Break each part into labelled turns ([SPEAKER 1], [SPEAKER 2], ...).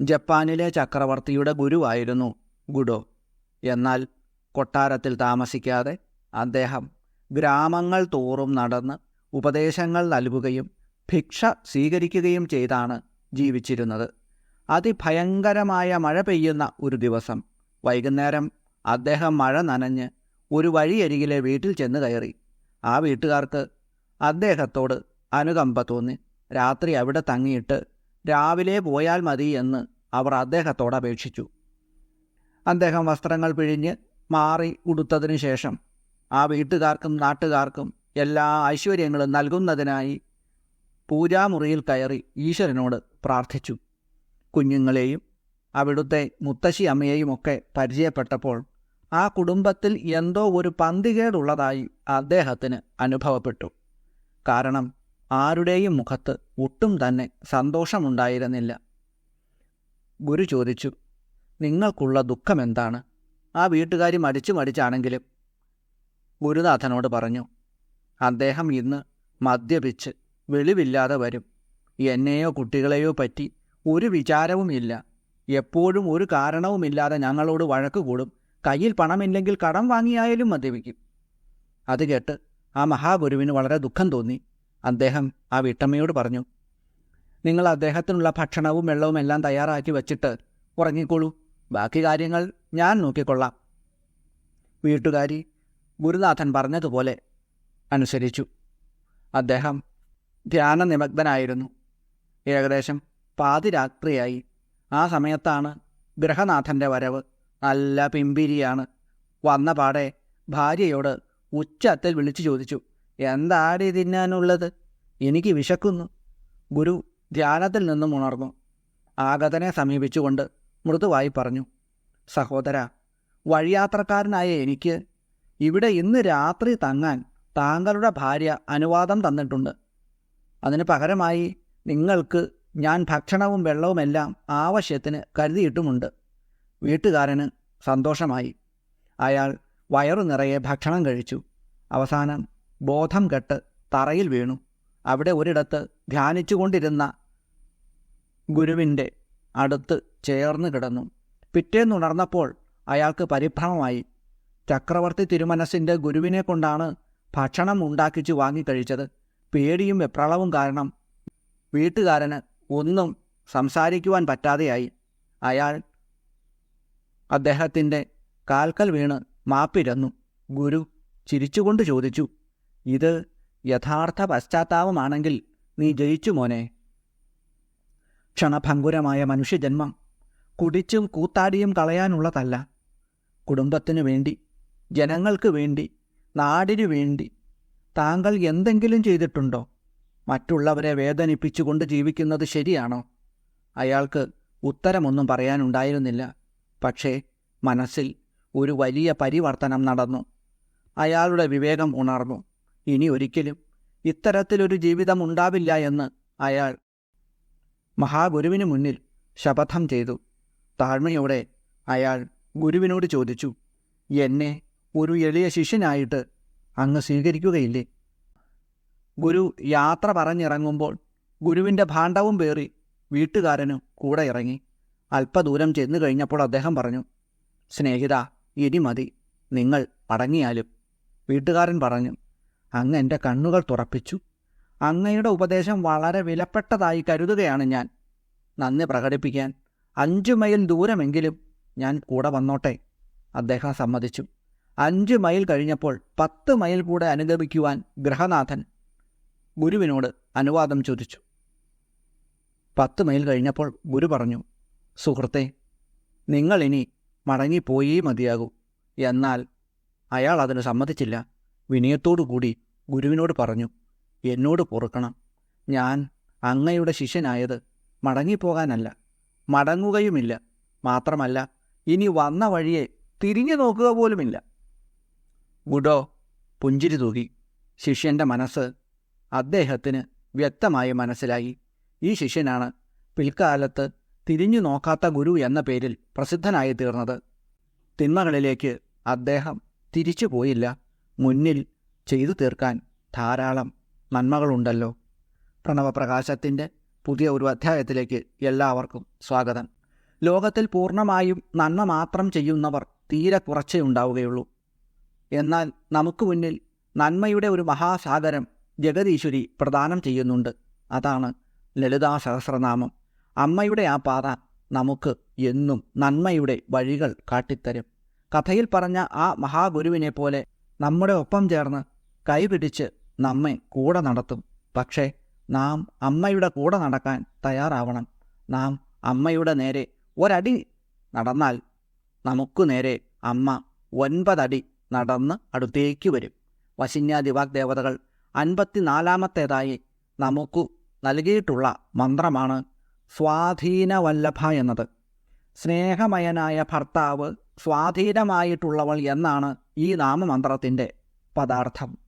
[SPEAKER 1] ജപ്പാനിലെ ചക്രവർത്തിയുടെ ഗുരുവായിരുന്നു ഗുഡോ. എന്നാൽ കൊട്ടാരത്തിൽ താമസിക്കാതെ അദ്ദേഹം ഗ്രാമങ്ങൾ തോറും നടന്ന് ഉപദേശങ്ങൾ നൽകുകയും ഭിക്ഷ സ്വീകരിക്കുകയും ചെയ്താണ് ജീവിച്ചിരുന്നത്. അതിഭയങ്കരമായ മഴ പെയ്യുന്ന ഒരു ദിവസം വൈകുന്നേരം അദ്ദേഹം മഴ നനഞ്ഞ് ഒരു വഴിയരികിലെ വീട്ടിൽ ചെന്ന് കയറി. ആ വീട്ടുകാർക്ക് അദ്ദേഹത്തോട് അനുകമ്പ തോന്നി. രാത്രി അവിടെ തങ്ങിയിട്ട് രാവിലെ പോയാൽ മതി എന്ന് അവർ അദ്ദേഹത്തോട് അപേക്ഷിച്ചു. അദ്ദേഹം വസ്ത്രങ്ങൾ പിഴിഞ്ഞ് മാറി ഉടുത്തതിനു ശേഷം ആ വീട്ടുകാർക്കും നാട്ടുകാർക്കും എല്ലാ ഐശ്വര്യങ്ങളും നൽകുന്നതിനായി പൂജാമുറിയിൽ കയറി ഈശ്വരനോട് പ്രാർത്ഥിച്ചു. കുഞ്ഞുങ്ങളെയും അവിടുത്തെ മുത്തശ്ശി അമ്മയെയുമൊക്കെ പരിചയപ്പെട്ടപ്പോൾ ആ കുടുംബത്തിൽ എന്തോ ഒരു പന്തികേടുള്ളതായി അദ്ദേഹത്തിന് അനുഭവപ്പെട്ടു. കാരണം ആരുടെയും മുഖത്ത് ഒട്ടും തന്നെ സന്തോഷമുണ്ടായിരുന്നില്ല. ഗുരു ചോദിച്ചു നിങ്ങൾക്കുള്ള ദുഃഖം എന്താണ്? ആ വീട്ടുകാരി മടിച്ചു മടിച്ചാണെങ്കിലും ഗുരുനാഥനോട് പറഞ്ഞു അദ്ദേഹം ഇന്ന് മദ്യപിച്ച് വെളിവില്ലാതെ വരും. എന്നെയോ കുട്ടികളെയോ പറ്റി ഒരു വിചാരവുമില്ല എപ്പോഴും ഒരു കാരണവുമില്ലാതെ ഞങ്ങളോട് വഴക്ക് കൂടും. കയ്യിൽ പണമില്ലെങ്കിൽ കടം വാങ്ങിയായാലും മദ്യപിക്കും. അത് കേട്ട് ആ മഹാഗുരുവിന് വളരെ ദുഃഖം തോന്നി. അദ്ദേഹം ആ വീട്ടമ്മയോട് പറഞ്ഞു നിങ്ങൾ അദ്ദേഹത്തിനുള്ള ഭക്ഷണവും വെള്ളവും എല്ലാം തയ്യാറാക്കി വച്ചിട്ട് ഉറങ്ങിക്കോളൂ. ബാക്കി കാര്യങ്ങൾ ഞാൻ നോക്കിക്കൊള്ളാം. വീട്ടുകാരി ഗുരുനാഥൻ പറഞ്ഞതുപോലെ അനുസരിച്ചു. അദ്ദേഹം ധ്യാനനിമഗ്നനായിരുന്നു. ഏകദേശം പാതിരാത്രിയായി. ആ സമയത്താണ് ഗ്രഹനാഥന്റെ വരവ്. നല്ല പിമ്പിരിയാണ്. വന്ന പാടെ ഭാര്യയോട് ഉച്ചത്തിൽ വിളിച്ചു ചോദിച്ചു എന്താടി തിന്നാനുള്ളത്? എനിക്ക് വിശക്കുന്നു. ഗുരു ധ്യാനത്തിൽ നിന്നും ഉണർന്നു. ആഗതനെ സമീപിച്ചുകൊണ്ട് മൃദുവായി പറഞ്ഞു സഹോദര വഴിയാത്രക്കാരനായ എനിക്ക് ഇവിടെ ഇന്ന് രാത്രി തങ്ങാൻ താങ്കളുടെ ഭാര്യ അനുവാദം തന്നിട്ടുണ്ട്. അതിന് പകരമായി നിങ്ങൾക്ക് ഞാൻ ഭക്ഷണവും വെള്ളവുമെല്ലാം ആവശ്യത്തിന് കരുതിയിട്ടുമുണ്ട്. വീട്ടുകാരന് സന്തോഷമായി. അയാൾ വയറു നിറയെ ഭക്ഷണം കഴിച്ചു. അവസാനം ബോധം കെട്ട് തറയിൽ വീണു. അവിടെ ഒരിടത്ത് ധ്യാനിച്ചുകൊണ്ടിരുന്ന ഗുരുവിന്റെ അടുത്ത് ചേർന്ന് കിടന്നു. പിറ്റേന്നുണർന്നപ്പോൾ അയാൾക്ക് പരിഭ്രമമായി. ചക്രവർത്തി തിരുമനസിന്റെ ഗുരുവിനെ കൊണ്ടാണ് ഭക്ഷണം ഉണ്ടാക്കിച്ചു വാങ്ങിക്കഴിച്ചത്. പേടിയും വെപ്രളവും കാരണം വീട്ടുകാരന് ഒന്നും സംസാരിക്കുവാൻ പറ്റാതെയായി. അയാൾ അദ്ദേഹത്തിന്റെ കാൽക്കൽ വീണ് മാപ്പിരന്നു. ഗുരു ചിരിച്ചുകൊണ്ട് ചോദിച്ചു ഇത് യഥാർത്ഥ പശ്ചാത്താപമാണെങ്കിൽ നീ ജയിച്ചു മോനെ. ക്ഷണഭങ്കുരമായ മനുഷ്യജന്മം കുടിച്ചും കൂത്താടിയും കളയാനുള്ളതല്ല. കുടുംബത്തിനു വേണ്ടി ജനങ്ങൾക്ക് വേണ്ടി നാടിനു വേണ്ടി താങ്കൾ എന്തെങ്കിലും ചെയ്തിട്ടുണ്ടോ? മറ്റുള്ളവരെ വേദനിപ്പിച്ചുകൊണ്ട് ജീവിക്കുന്നത് ശരിയാണോ? അയാൾക്ക് ഉത്തരമൊന്നും പറയാനുണ്ടായിരുന്നില്ല. പക്ഷേ മനസ്സിൽ ഒരു വലിയ പരിവർത്തനം നടന്നു. അയാളുടെ വിവേകം ഉണർന്നു. ഇനി ഒരിക്കലും ഇത്തരത്തിലൊരു ജീവിതം ഉണ്ടാവില്ല എന്ന് അയാൾ മഹാഗുരുവിന് മുന്നിൽ ശപഥം ചെയ്തു. താഴ്മയോടെ അയാൾ ഗുരുവിനോട് ചോദിച്ചു എന്നെ ഒരു എളിയ ശിഷ്യനായിട്ട് അങ്ങ് സ്വീകരിക്കുകയില്ലേ? ഗുരു യാത്ര പറഞ്ഞിറങ്ങുമ്പോൾ ഗുരുവിന്റെ ഭാണ്ഡവും പേറി വീട്ടുകാരനും കൂടെ ഇറങ്ങി. അല്പദൂരം ചെന്നു കഴിഞ്ഞപ്പോൾ അദ്ദേഹം പറഞ്ഞു സ്നേഹിത ഇനി മതി. നിങ്ങൾ അടങ്ങിയാലും. വീട്ടുകാരൻ പറഞ്ഞു അങ്ങ് എന്റെ കണ്ണുകൾ തുറപ്പിച്ചു. അങ്ങയുടെ ഉപദേശം വളരെ വിലപ്പെട്ടതായി കരുതുകയാണ് ഞാൻ. നന്ദി പ്രകടിപ്പിക്കാൻ. അഞ്ചു മൈൽ ദൂരമെങ്കിലും ഞാൻ കൂടെ വന്നോട്ടെ അദ്ദേഹം സമ്മതിച്ചു. അഞ്ച് മൈൽ കഴിഞ്ഞപ്പോൾ പത്ത് മൈൽ കൂടെ അനുഗമിക്കുവാൻ ഗ്രഹനാഥൻ ഗുരുവിനോട് അനുവാദം ചോദിച്ചു. പത്ത് മൈൽ കഴിഞ്ഞപ്പോൾ ഗുരു പറഞ്ഞു സുഹൃത്തെ നിങ്ങൾ ഇനി മടങ്ങിപ്പോയേ മതിയാകൂ. എന്നാൽ അയാൾ അതിന് സമ്മതിച്ചില്ല. വിനയത്തോടുകൂടി ഗുരുവിനോട് പറഞ്ഞു എന്നോട് പൊറുക്കണം. ഞാൻ അങ്ങയുടെ ശിഷ്യനായത് മടങ്ങിപ്പോകാനല്ല മടങ്ങുകയുമില്ല. മാത്രമല്ല ഇനി വന്ന വഴിയെ തിരിഞ്ഞു നോക്കുക പോലുമില്ല. ഗുഡോ പുഞ്ചിരി തൂകി. ശിഷ്യന്റെ മനസ്സ് അദ്ദേഹത്തിന് വ്യക്തമായി മനസ്സിലായി. ഈ ശിഷ്യനാണ് പിൽക്കാലത്ത് തിരിഞ്ഞു നോക്കാത്ത ഗുരു എന്ന പേരിൽ പ്രസിദ്ധനായി തീർന്നത് തിന്മകളിലേക്ക് അദ്ദേഹം തിരിച്ചു പോയില്ല. മുന്നിൽ ചെയ്തു തീർക്കാൻ ധാരാളം നന്മകളുണ്ടല്ലോ. പ്രണവപ്രകാശത്തിന്റെ പുതിയ ഒരു അധ്യായത്തിലേക്ക് എല്ലാവർക്കും സ്വാഗതം. ലോകത്തിൽ പൂർണമായും നന്മ മാത്രം ചെയ്യുന്നവർ തീരെ കുറച്ചേ ഉണ്ടാവുകയുള്ളൂ. എന്നാൽ നമുക്ക് മുന്നിൽ നന്മയുടെ ഒരു മഹാസാഗരം ജഗദീശ്വരി പ്രദാനം ചെയ്യുന്നുണ്ട്. അതാണ് ലളിതാ സഹസ്രനാമം. അമ്മയുടെ ആ പാത നമുക്ക് എന്നും നന്മയുടെ വഴികൾ കാട്ടിത്തരും. കഥയിൽ പറഞ്ഞ ആ മഹാഗുരുവിനെ പോലെ നമ്മുടെ ഒപ്പം ചേർന്ന് കൈപിടിച്ച് നമ്മെ കൂടെ നടത്തും. പക്ഷേ നാം അമ്മയുടെ കൂടെ നടക്കാൻ തയ്യാറാവണം. നാം അമ്മയുടെ നേരെ ഒരടി നടന്നാൽ നമുക്കു നേരെ അമ്മ ഒൻപതടി നടന്ന് അടുത്തേക്ക് വരും. വശിന്യാദിവാഗ് ദേവതകൾ അൻപത്തിനാലാമത്തേതായി നമുക്കു നൽകിയിട്ടുള്ള മന്ത്രമാണ് സ്വാധീനവല്ലഭ എന്നത്. സ്നേഹമയനായ ഭർത്താവ് സ്വാധീനമായിട്ടുള്ളവൾ എന്നാണ് ഈ നാമമന്ത്രത്തിന്റെ പദാർത്ഥം.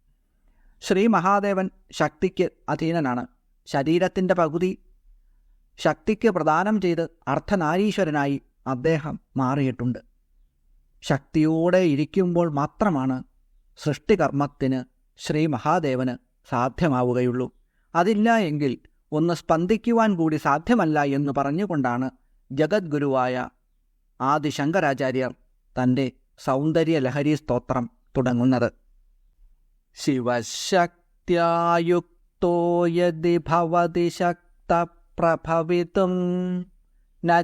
[SPEAKER 1] ശ്രീ മഹാദേവൻ ശക്തിക്ക് അധീനനാണ്. ശരീരത്തിന്റെ പകുതി ശക്തിക്ക് പ്രദാനം ചെയ്ത് അർദ്ധനാരീശ്വരനായി അദ്ദേഹം മാറിയിട്ടുണ്ട്. ശക്തിയോടെ ഇരിക്കുമ്പോൾ മാത്രമാണ് സൃഷ്ടികർമ്മത്തിന് ശ്രീ മഹാദേവന് സാധ്യമാവുകയുള്ളൂ. അതില്ല എങ്കിൽ ഒന്ന് സ്പന്ദിക്കുവാൻ കൂടി സാധ്യമല്ല എന്ന് പറഞ്ഞുകൊണ്ടാണ് ജഗദ്ഗുരുവായ ആദിശങ്കരാചാര്യർ തന്റെ സൗന്ദര്യ ലഹരി സ്തോത്രം തുടങ്ങുന്നത്. ശിവശക്തിയായുക്തോ യതി ഭവതി ശക്തപ്രഭവിതും.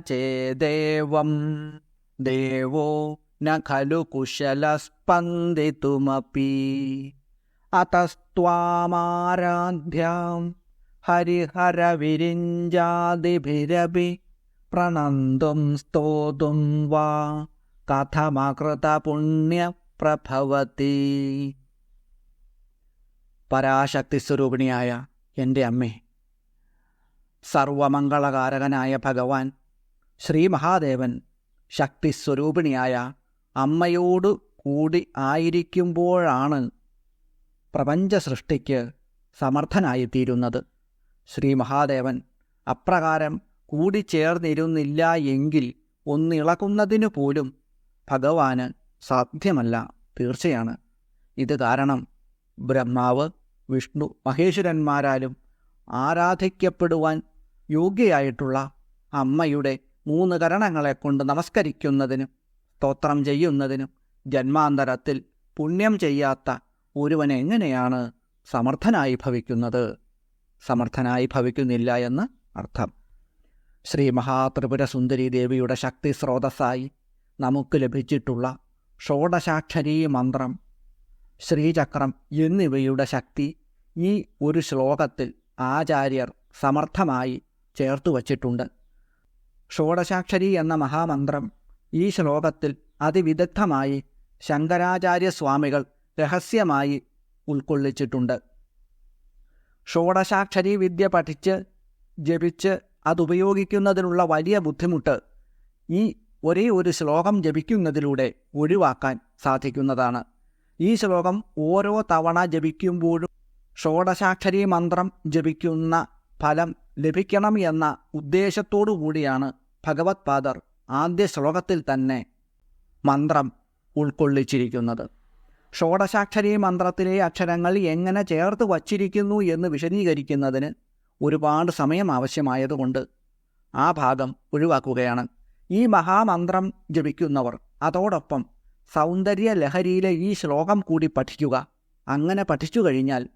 [SPEAKER 1] ചേദേവം ദേവോ ന ഖലു കുശലസ്പന്ദിതുമപി അതസ്ത്വാമാരാധ്യാം ഹരിഹരവിരിഞ്ചാദിഭിരപി പ്രണന്തും സ്തോതും വാ. കഥമകൃത പുണ്യപ്രഭവതി പരാശക്തി സ്വരൂപിണിയായ എന്റെ അമ്മേ. സർവമംഗളകാരകനായ ഭഗവാൻ ശ്രീ മഹാദേവൻ ശക്തി ശക്തിസ്വരൂപിണിയായ അമ്മയോട് കൂടി ആയിരിക്കുമ്പോഴാണ് പ്രപഞ്ച സൃഷ്ടിക്ക് സമർത്ഥനായിത്തീരുന്നത്. ശ്രീ മഹാദേവൻ അപ്രകാരം കൂടിച്ചേർന്നിരുന്നില്ല എങ്കിൽ ഒന്നിളക്കുന്നതിനു പോലും ഭഗവാന് സാധ്യമല്ല തീർച്ചയാണ്. ഇത് കാരണം ബ്രഹ്മാവ് വിഷ്ണു മഹേശ്വരന്മാരാലും ആരാധിക്കപ്പെടുവാൻ യോഗ്യയായിട്ടുള്ള അമ്മയുടെ മൂന്ന് കരണങ്ങളെ കൊണ്ട് നമസ്കരിക്കുന്നതിനും സ്തോത്രം ചെയ്യുന്നതിനും ജന്മാന്തരത്തിൽ പുണ്യം ചെയ്യാത്ത ഒരുവൻ എങ്ങനെയാണ് സമർത്ഥനായി ഭവിക്കുന്നത്? സമർത്ഥനായി ഭവിക്കുന്നില്ല എന്ന് അർത്ഥം. ശ്രീ മഹാത്രിപുര സുന്ദരി ദേവിയുടെ ശക്തി സ്രോതസ്സായി നമുക്ക് ലഭിച്ചിട്ടുള്ള ഷോഡശാക്ഷരീ മന്ത്രം ശ്രീചക്രം എന്നിവയുടെ ശക്തി ഈ ഒരു ശ്ലോകത്തിൽ ആചാര്യർ സമർത്ഥമായി ചേർത്തു വച്ചിട്ടുണ്ട്. ഷോഡശാക്ഷരി എന്ന മഹാമന്ത്രം ഈ ശ്ലോകത്തിൽ അതിവിദഗ്ധമായി ശങ്കരാചാര്യസ്വാമികൾ രഹസ്യമായി ഉൾക്കൊള്ളിച്ചിട്ടുണ്ട്. ഷോഡശാക്ഷരി വിദ്യ പഠിച്ച് ജപിച്ച് അതുപയോഗിക്കുന്നതിനുള്ള വലിയ ബുദ്ധിമുട്ട് ഈ ഒരേ ഒരു ശ്ലോകം ജപിക്കുന്നതിലൂടെ ഒഴിവാക്കാൻ സാധിക്കുന്നതാണ്. ഈ ശ്ലോകം ഓരോ തവണ ജപിക്കുമ്പോഴും ഷോഡശാക്ഷരി മന്ത്രം ജപിക്കുന്ന ഫലം ലഭിക്കണം എന്ന ഉദ്ദേശത്തോടു കൂടിയാണ് ഭഗവത് പാദർ ആദ്യ ശ്ലോകത്തിൽ തന്നെ മന്ത്രം ഉൾക്കൊള്ളിച്ചിരിക്കുന്നത്. ഷോഡശാക്ഷരി മന്ത്രത്തിലെ അക്ഷരങ്ങൾ എങ്ങനെ ചേർത്ത് വച്ചിരിക്കുന്നു എന്ന് വിശദീകരിക്കുന്നതിന് ഒരുപാട് സമയം ആവശ്യമായതുകൊണ്ട് ആ ഭാഗം ഒഴിവാക്കുകയാണ്. ഈ മഹാമന്ത്രം ജപിക്കുന്നവർ അതോടൊപ്പം സൗന്ദര്യ ലഹരിയിലെ ഈ ശ്ലോകം കൂടി പഠിക്കുക. അങ്ങനെ പഠിച്ചു കഴിഞ്ഞാൽ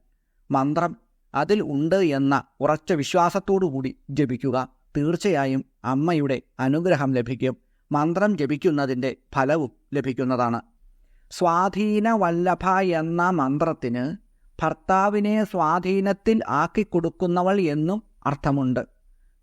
[SPEAKER 1] മന്ത്രം അതിൽ ഉണ്ട് എന്ന ഉറച്ച വിശ്വാസത്തോടുകൂടി ജപിക്കുക. തീർച്ചയായും അമ്മയുടെ അനുഗ്രഹം ലഭിക്കും. മന്ത്രം ജപിക്കുന്നതിന്റെ ഫലവും ലഭിക്കുന്നതാണ്. സ്വാധീന വല്ലഭ എന്ന മന്ത്രത്തിന് ഭർത്താവിനെ സ്വാധീനത്തിൽ ആക്കിക്കൊടുക്കുന്നവൾ എന്നും അർത്ഥമുണ്ട്.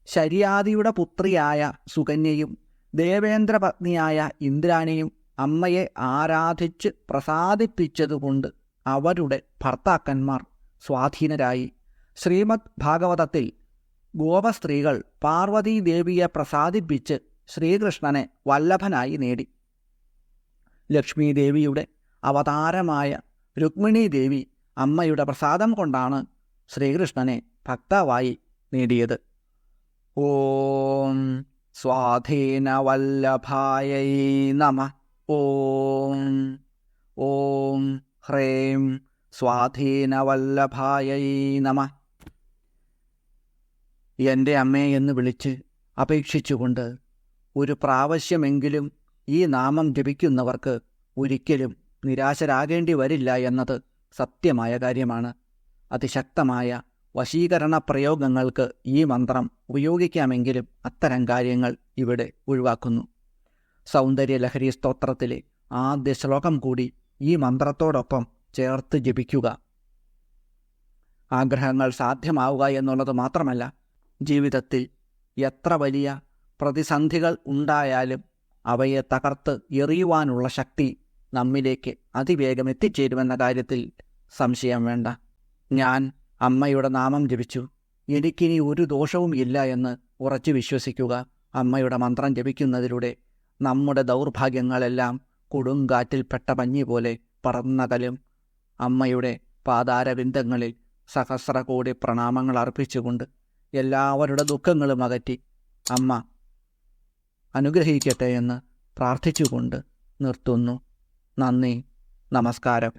[SPEAKER 1] ശരിയാദിയുടെ പുത്രിയായ സുകന്യയും ദേവേന്ദ്രപത്നിയായ ഇന്ദ്രാണിയും അമ്മയെ ആരാധിച്ച് പ്രസാദിപ്പിച്ചതുകൊണ്ട് അവരുടെ ഭർത്താക്കന്മാർ സ്വാധീനരായി. ശ്രീമദ് ഭാഗവതത്തിൽ ഗോപസ്ത്രീകൾ പാർവതീദേവിയെ പ്രസാദിപ്പിച്ച് ശ്രീകൃഷ്ണനെ വല്ലഭനായി നേടി. ലക്ഷ്മീദേവിയുടെ അവതാരമായ രുക്മിണി ദേവി അമ്മയുടെ പ്രസാദം കൊണ്ടാണ് ശ്രീകൃഷ്ണനെ ഭക്താവായി നേടിയത്. ഓം സ്വാധീനവല്ലഭായൈ നമ. ഓം ഓം ഹ്രേം സ്വാധീനവല്ലഭായൈ നമ എന്റെ അമ്മേ എന്ന് വിളിച്ച് അപേക്ഷിച്ചുകൊണ്ട് ഒരു പ്രാവശ്യമെങ്കിലും ഈ നാമം ജപിക്കുന്നവർക്ക് ഒരിക്കലും നിരാശരാകേണ്ടി വരില്ല എന്നത് സത്യമായ കാര്യമാണ്. അതിശക്തമായ വശീകരണ പ്രയോഗങ്ങൾക്ക് ഈ മന്ത്രം ഉപയോഗിക്കാമെങ്കിലും അത്തരം കാര്യങ്ങൾ ഇവിടെ ഒഴിവാക്കുന്നു. സൗന്ദര്യലഹരി സ്തോത്രത്തിലെ ആദ്യ ശ്ലോകം കൂടി ഈ മന്ത്രത്തോടൊപ്പം ചേർത്ത് ജപിക്കുക. ആഗ്രഹങ്ങൾ സാധ്യമാവുക എന്നുള്ളത് മാത്രമല്ല ജീവിതത്തിൽ എത്ര വലിയ പ്രതിസന്ധികൾ ഉണ്ടായാലും അവയെ തകർത്ത് എറിയുവാനുള്ള ശക്തി നമ്മിലേക്ക് അതിവേഗം എത്തിച്ചേരുമെന്ന കാര്യത്തിൽ സംശയം വേണ്ട. ഞാൻ അമ്മയുടെ നാമം ജപിച്ചു. എനിക്കിനി ഒരു ദോഷവും ഇല്ല എന്ന് ഉറച്ചു വിശ്വസിക്കുക. അമ്മയുടെ മന്ത്രം ജപിക്കുന്നതിലൂടെ നമ്മുടെ ദൗർഭാഗ്യങ്ങളെല്ലാം കൊടുങ്കാറ്റിൽപ്പെട്ട മഞ്ഞി പോലെ പറന്നകലും അമ്മയുടെ പാതാരവിന്ദങ്ങളിൽ സഹസ്രകോടി പ്രണാമങ്ങൾ അർപ്പിച്ചുകൊണ്ട് എല്ലാവരുടെ ദുഃഖങ്ങളും അകറ്റി. അമ്മ അനുഗ്രഹിക്കട്ടെ എന്ന് പ്രാർത്ഥിച്ചുകൊണ്ട് നിർത്തുന്നു. നന്ദി നമസ്കാരം.